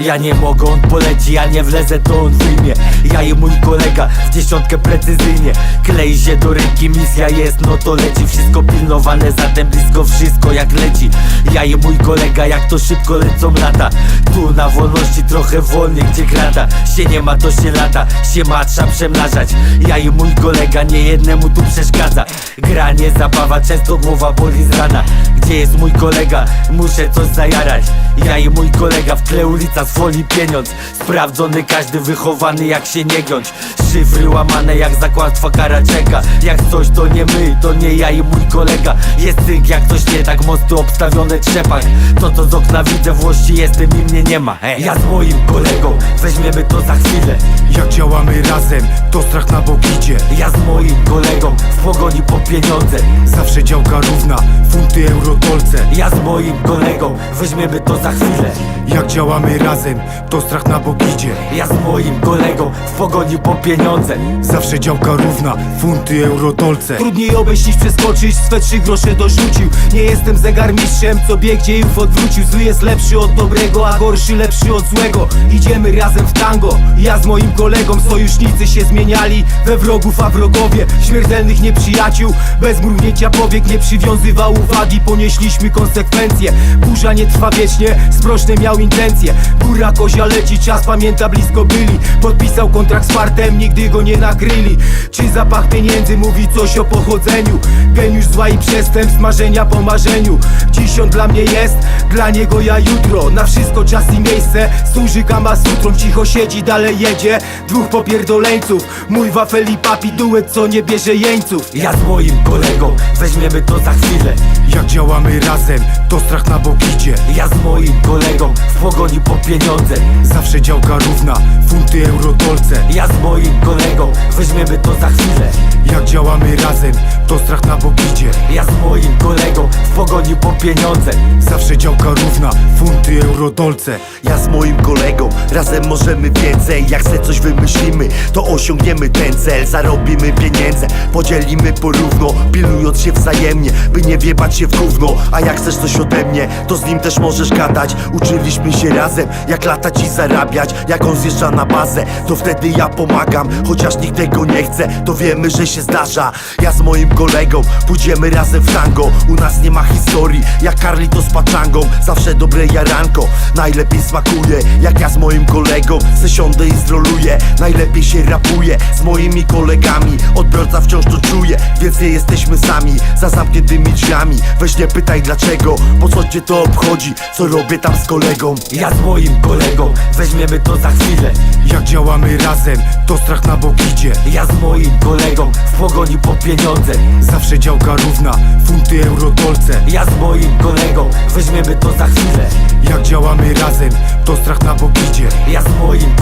Ja nie mogę, on poleci, ja nie wlezę, to on wyjmie. Ja i mój kolega w dziesiątkę precyzyjnie. Klei się do ręki, misja jest, no to leci. Wszystko pilnowane, zatem blisko wszystko jak leci. Ja i mój kolega, jak to szybko lecą lata. Tu na wolności trochę wolniej, gdzie krata. Się nie ma, to się lata, się ma, trzeba przemnażać Ja i mój kolega, nie jednemu tu przeszkadza. Granie, zabawa, często głowa boli z rana Gdzie jest mój kolega? Muszę coś zajarać. Ja i mój kolega w tle ulica z folii pieniądz. Sprawdzony każdy wychowany jak się nie giąć Szyfry łamane jak zakład kara czeka Jak coś to nie my, to nie ja i mój kolega. Jest cynk jak coś nie tak, mosty obstawione trzepach To co z okna widzę, włości jestem i mnie nie ma. Ja z moim kolegą, weźmiemy to za chwilę Jak działamy razem, to strach na bok idzie. Ja z moim kolegą, w pogoni po pieniądze. Zawsze działka równa, funty, euro, dolce Ja z moim kolegą, weźmiemy to za chwilę. Jak działamy razem, to strach na bok idzie. Ja z moim kolegą, w pogoni po pieniądze. Zawsze działka równa, funty, euro, dolce Trudniej obejść niż przeskoczyć, swe trzy grosze dorzucił. Nie jestem zegarmistrzem, co biegnie już odwrócił. Zły jest lepszy od dobrego, a gorszy lepszy od złego. Idziemy razem w tango, ja z moim kolegą Sojusznicy się zmieniali. We wrogów, a wrogowie Śmiertelnych nieprzyjaciół, bez mrugnięcia powiek Nie przywiązywał uwagi, ponieśliśmy konsekwencje. Burza nie trwa wiecznie, sprośne miał intencje. Góra kozia leci, czas pamięta blisko byli. Podpisał kontrakt z fartem, nigdy go nie nakryli. Czy zapach pieniędzy mówi coś o pochodzeniu? Geniusz zła i przestępstw, marzenia po marzeniu. Dziś on dla mnie jest, dla niego ja jutro. Na wszystko czas i miejsce, służy kama sutrą Cicho siedzi, dalej jedzie, dwóch popierdoleńców Mój wafel i papi duet, co nie bierze jeńców. Ja z moim kolegą, weźmiemy to za chwilę. Jak działamy razem, to strach na bok idzie. Ja z moim kolegą, w pogoni po pieniądze. Zawsze działka równa, funty, euro, dolce Ja z moim kolegą, weźmiemy to za chwilę. Jak działamy razem, to strach na bok idzie. Ja z moim kolegą, w pogoni po pieniądze. Zawsze działka równa, funty, euro, dolce Ja z moim kolegą, razem możemy więcej. Jak se coś wymyślimy, to osiągniemy ten cel. Zarobimy pieniądze, podzielimy porówno Pilując się wzajemnie, by nie wiebać się w gówno. A jak chcesz coś ode mnie, to z nim też możesz gadać. Uczyliśmy się razem, jak latać i zarabiać. Jak on zjeżdża na bazę, to wtedy ja pomagam. Chociaż nikt tego nie chce, to wiemy, że się zdarza. Ja z moim kolegą, pójdziemy razem w tango. U nas nie ma historii, jak Carly to z paczangą Zawsze dobre jaranko, najlepiej smakuje. Jak ja z moim kolegą, se siądę i zroluję Najlepiej się rapuje z moimi kolegami. Odbiorca wciąż to czuje, więc nie jesteśmy sami. Za zamkniętymi drzwiami, weź nie pytaj dlaczego Po co cię to obchodzi, co robię tam z kolegą. Ja z moim kolegą, weźmiemy to za chwilę. Jak działamy razem, to strach na bok idzie. Ja z moim kolegą, w pogoni po pieniądze. Zawsze działka równa, funty, euro, dolce Ja z moim kolegą, weźmiemy to za chwilę. Jak działamy razem, to strach na bok idzie. Ja z moim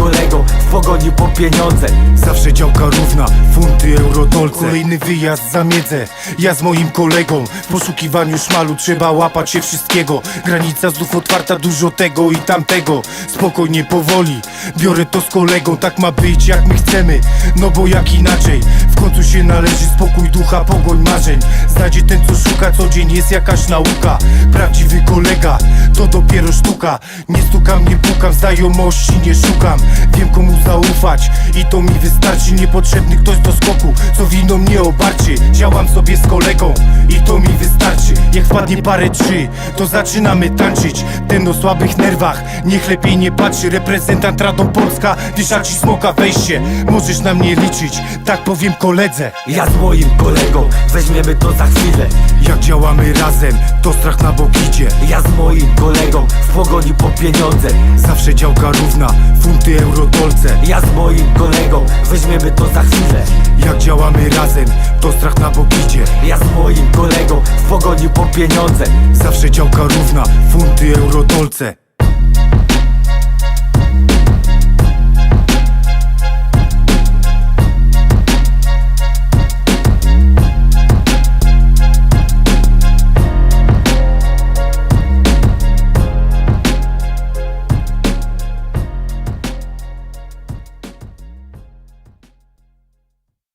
pogoni po pieniądze. Zawsze działka równa, funty, euro, dolce Kolejny wyjazd za miedzę, ja z moim kolegą. W poszukiwaniu szmalu trzeba łapać się wszystkiego. Granica znów otwarta, dużo tego i tamtego. Spokojnie, powoli, biorę to z kolegą. Tak ma być jak my chcemy, no bo jak inaczej się należy spokój ducha, pogoń marzeń. Znajdzie ten co szuka, co dzień jest jakaś nauka. Prawdziwy kolega, to dopiero sztuka. Nie stukam, nie pukam, znajomości nie szukam. Wiem komu zaufać i to mi wystarczy. Niepotrzebny ktoś do skoku, co winą mnie obarczy Działam sobie z kolegą i to mi wpadnie parę trzy, to zaczynamy tańczyć. Ten o słabych nerwach, niech lepiej nie patrzy. Reprezentant Radą Polska, dysza ci smoka wejście Możesz na mnie liczyć, tak powiem koledze. Ja z moim kolegą, weźmiemy to za chwilę. Jak działamy razem, to strach na bok idzie Ja z moim kolegą, w pogoni po pieniądze. Zawsze działka równa, funty, euro, dolce Ja z moim kolegą, weźmiemy to za chwilę. Jak działamy razem, to strach na bok idzie Ja z moim kolegą, w pogoni po pieniądze. Zawsze działka równa, funty, euro, dolce